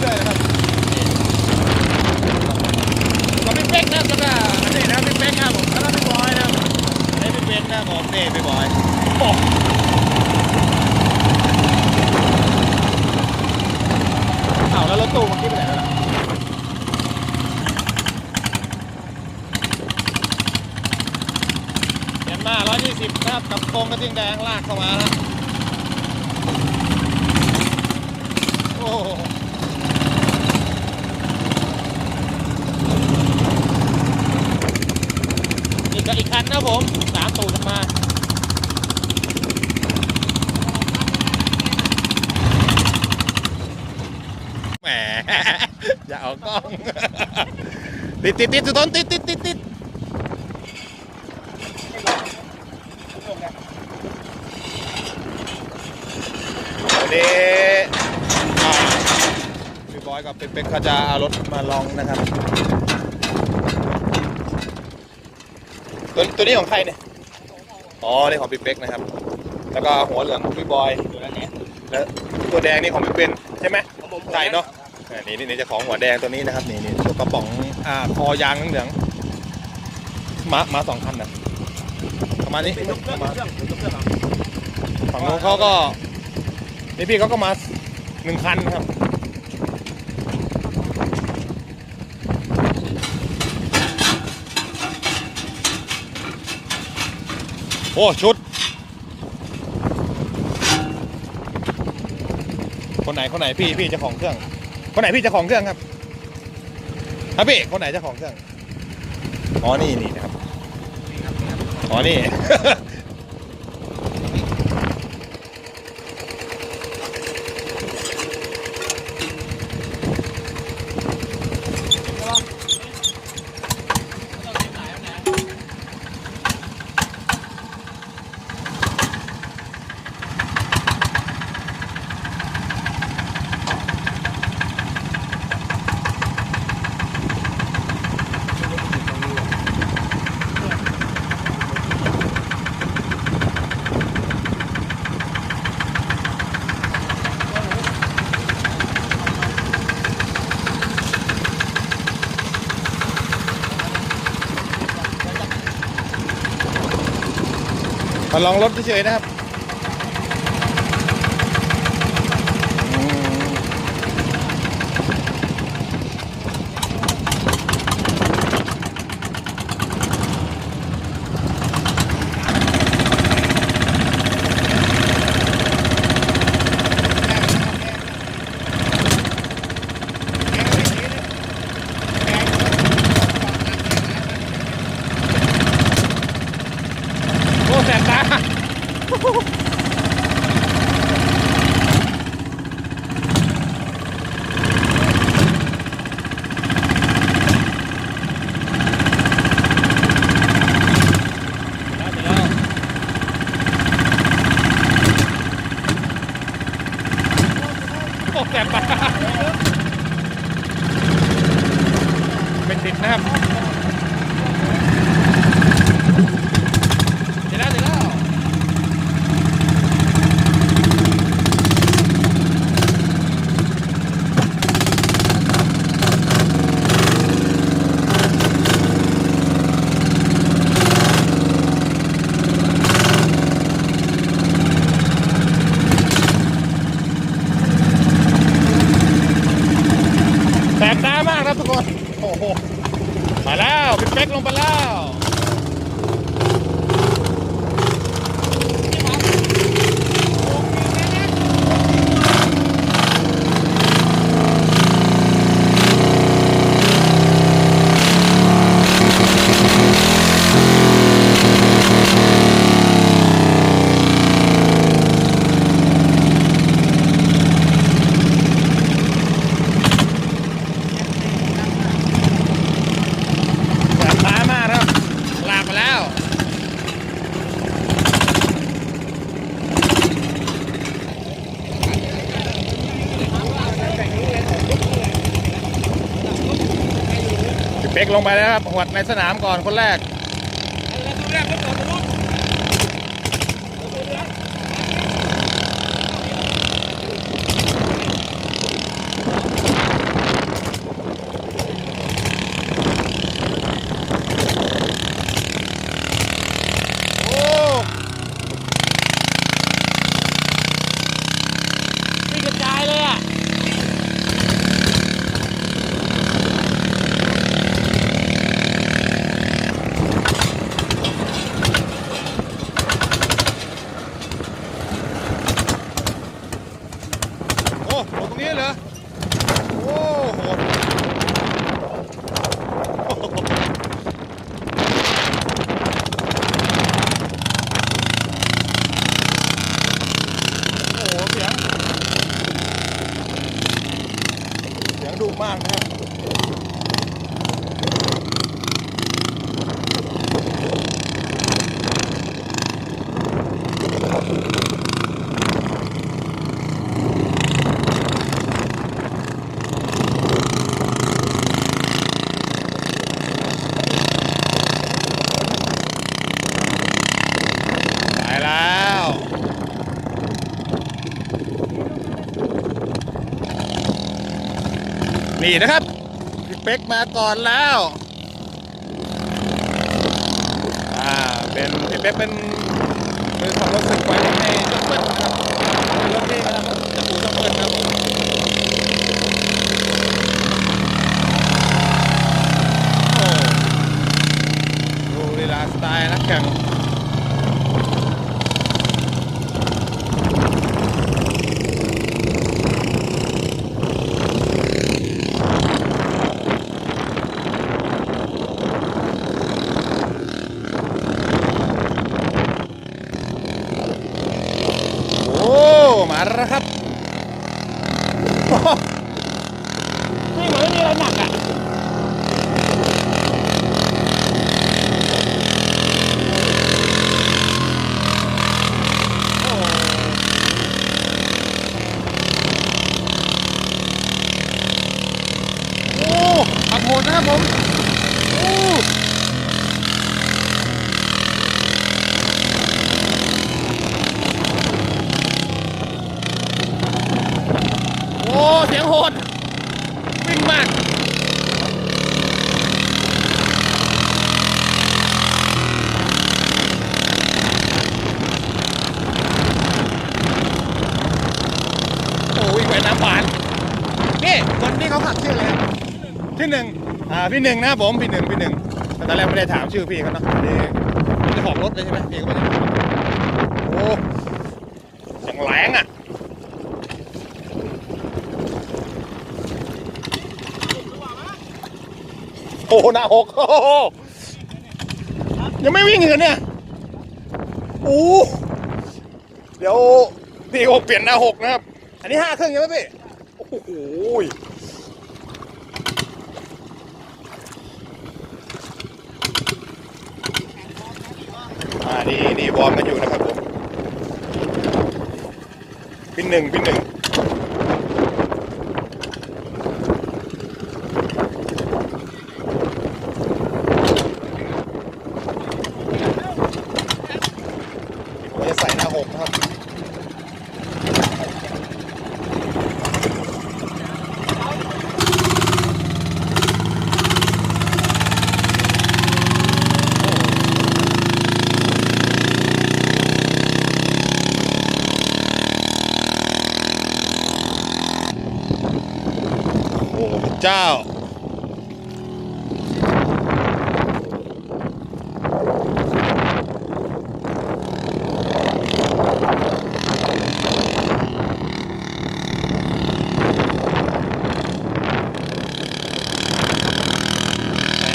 เรื่อยครับก็พี่เป๊กนะครับก็นี่นะพี่เป๊กครับผมแล้วก็พี่บอยนะครับนี่พี่เป๊กนะผมเน่พี่บอยโอ้เอาแล้วรถตู้เมื่อกี้ไปไหนแล้วล่ะเห็นมา120นะครับกับตรงกระทิงแดงลากเข้ามานะโอ้ อีกอีกคันนะผมสามตูดมาแหมอย่าเอากล้อง ติดติดติดสุดต้นติดติดติดติดวันนี้อ่พี่บอยกับเป็นเป็กเขาจะเอารถมาลองนะครับ ตัวตัวนี้ของใครเนี่ย อ๋อ นี่ของพี่เป็กนะครับ แล้วก็หัวเหลืองของพี่บอยแล้วตัวแดงนี่ของพี่เป็นใช่ไหมใช่เนาะนี่นี่จะของหัวแดงตัวนี้นะครับ นี่นี่ตัวกระป๋องอ่าคอยางเหลืองมามาสองคันนะประมาณนี้ฝั่งนู้นเขาก็นี่พี่เขาก็มาหนึ่งคันครับ โอ้ชุด คนไหนคนไหนพี่พี่เจ้าของเครื่อง คนไหนพี่เจ้าของเครื่องครับครับพี่คนไหนเจ้าของเครื่องอ๋อนี่นี่นะครับอ๋อนี่ ลองรถเฉยๆนะครับ ติดนะครับเดี๋ยวแล้วเดี๋ยวแล้ว แสบตามากครับทุกคน โอ้โห มา แล้วพี่เป๊กลงไปแล้ว แสบตามากครับ ลากไปแล้ว พี่เป๊ กลงไปแล้วครับหวดในสนามก่อนคนแรก โอ้ มากนะครับไปแล้ว นี่นะครับพี่เป๊กมาก่อนแล้วอ่าเป็นพี่เป๊กเป็นเป็นขับรถสึกไว้ในช่องเปิ้ลนะครับเป็นรถที่นะครับจะปูช่องเปิ้ลนะครับโอ้ดูลีลาสไตล์นักแข่ง โอ้ มาแล้วครับ ไม่เหมือนมีอะไรหนักอะ โอ้ขับโหดนะครับผม โอ้โอ้ เสียงโหด วิ่งมากโอ้วิ่งไปน้ำบานนี่คนที่เขาขับชื่ออะไรครับที่หนึ่งอ่าพี่หนึ่งนะครับผมพี่หนึ่งพี่หนึ่งแต่ตอนแรกไม่ได้ถามชื่อพี่เขาเนาะนี่เจ้าของรถเลยใช่ไหมพี่เขาไม่ได้โอ้เสียงแรงอะ โอ้หน้าหกโอ้โหยังไม่วิ่งเหรอเนี่ยโอ้เดี๋ยวพี่เขาเปลี่ยนหน้าหกนะครับ อันนี้ห้าครึ่งใช่ไหมพี่ โอ้โหยอ่านี่นี่วอร์มกันอยู่นะครับผมพินหนึ่งพินหนึ่งผมจะใส่หน้าหกนะครับ โอ้พระเจ้า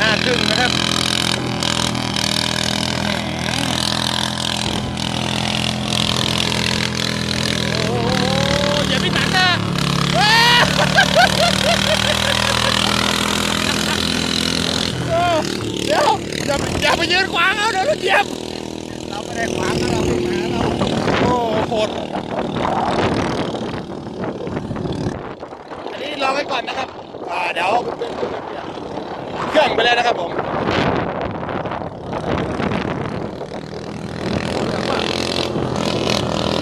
ห้าครึ่งนะครับ โอ้ยอย่าไปตัดนะว้าว เออเดี๋ ยวอย่าอย่าไปยืนขวางเอาเดี๋ยวรถเหยียบ เราไม่ได้ขวางนะเราวิ่งมาเราโอ้โหดอันนี้รอไว้ก่อนนะครับอ่าเดี๋ยวเครื่องไปเลยนะครับผม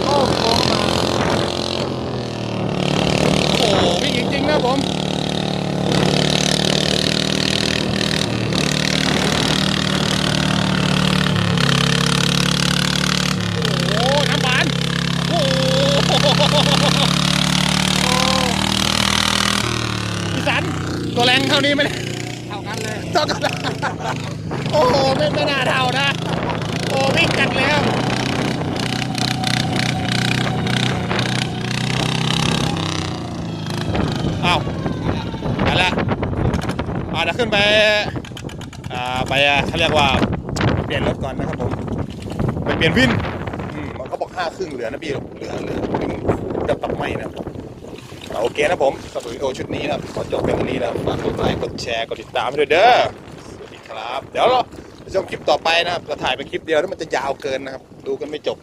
โอ้โหโอ้โหวิ่งจริงๆนะผม โอ้โหน้ำบานโอ้โหพี่สัน ตัวแรงเท่านี้ไหมเนี่ยเท่ากันเลยเท่ากันนะโอ้โหไม่ไม่น่าเท่านะ โอ้วิ่งกันแล้วอ้าวไปละอ่าเดี๋ยวขึ้นไปอ่าไปอะเขาเรียกว่าเปลี่ยนรถก่อนนะครับผมไปเปลี่ยนวินอืมมันก็บอกห้าครึ่งเหลือนะพี่เหลือเหลือวิ่งจะตับไม่นะไป โอเคนะผมสำหรับวิดีโอชุดนี้นะขอจบเป็นเท่านี้นะฝากกดไลค์กดแชร์กดติดตามด้วยเด้อสวัสดีครับ เดี๋ยวเราจะชมคลิปต่อไปนะครับเราถ่ายเป็นคลิปเดียวแล้วมันจะยาวเกินนะครับ ดูกันไม่จบ